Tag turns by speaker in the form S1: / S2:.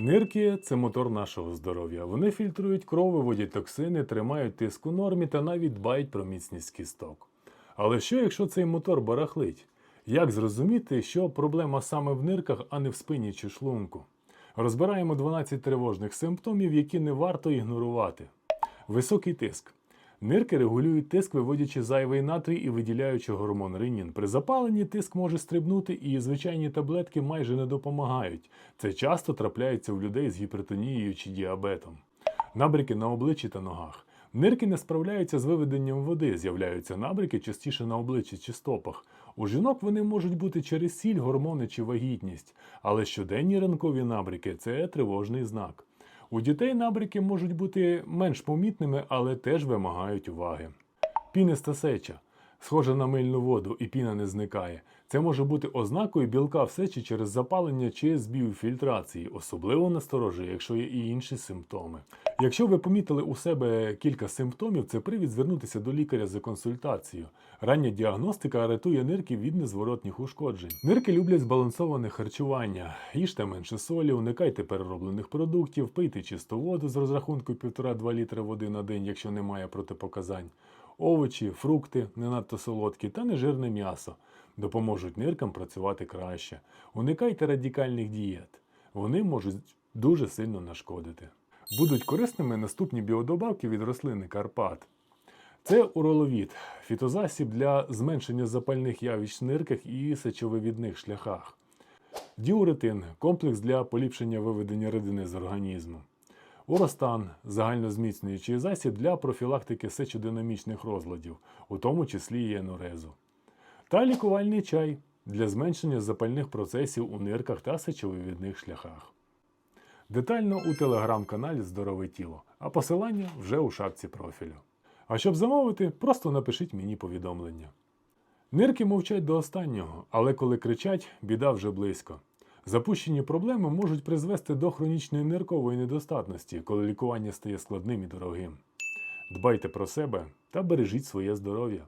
S1: Нирки це мотор нашого здоров'я. Вони фільтрують кров, виводять токсини, тримають тиск у нормі та навіть дбають про міцність кісток. Але що, якщо цей мотор барахлить? Як зрозуміти, що проблема саме в нирках, а не в спині чи шлунку? Розбираємо 12 тривожних симптомів, які не варто ігнорувати. Високий тиск. Нирки регулюють тиск, виводячи зайвий натрій і виділяючи гормон ренін. При запаленні тиск може стрибнути, і звичайні таблетки майже не допомагають. Це часто трапляється у людей з гіпертонією чи діабетом. Набряки на обличчі та ногах. Нирки не справляються з виведенням води, з'являються набряки частіше на обличчі чи стопах. У жінок вони можуть бути через сіль, гормони чи вагітність, але щоденні ранкові набряки це тривожний знак. У дітей набрики можуть бути менш помітними, але теж вимагають уваги. Піниста сеча. Схожа на мильну воду і піна не зникає. Це може бути ознакою білка в сечі через запалення чи збій фільтрації, особливо насторожує, якщо є і інші симптоми. Якщо ви помітили у себе кілька симптомів, це привід звернутися до лікаря за консультацією. Рання діагностика рятує нирки від незворотніх ушкоджень. Нирки люблять збалансоване харчування. Їжте менше солі, уникайте перероблених продуктів, пийте чисту воду з розрахунку 1,5-2 літри води на день, якщо немає протипоказань. Овочі, фрукти, не надто солодкі та нежирне м'ясо допоможуть ниркам працювати краще. Уникайте радикальних дієт. Вони можуть дуже сильно нашкодити. Будуть корисними наступні біодобавки від рослини Карпат. Це уроловід, фітозасіб для зменшення запальних явищ в нирках і сечовивідних шляхах. Діуретин комплекс для поліпшення виведення рідини з організму. Уростан загальнозміцнюючий засіб для профілактики сечодинамічних розладів, у тому числі і енурезу. Та лікувальний чай для зменшення запальних процесів у нирках та сечовивідних шляхах. Детально у телеграм-каналі Здорове тіло, а посилання вже у шапці профілю. А щоб замовити, просто напишіть мені повідомлення. Нирки мовчать до останнього, але коли кричать, біда вже близько. Запущені проблеми можуть призвести до хронічної ниркової недостатності, коли лікування стає складним і дорогим. Дбайте про себе та бережіть своє здоров'я.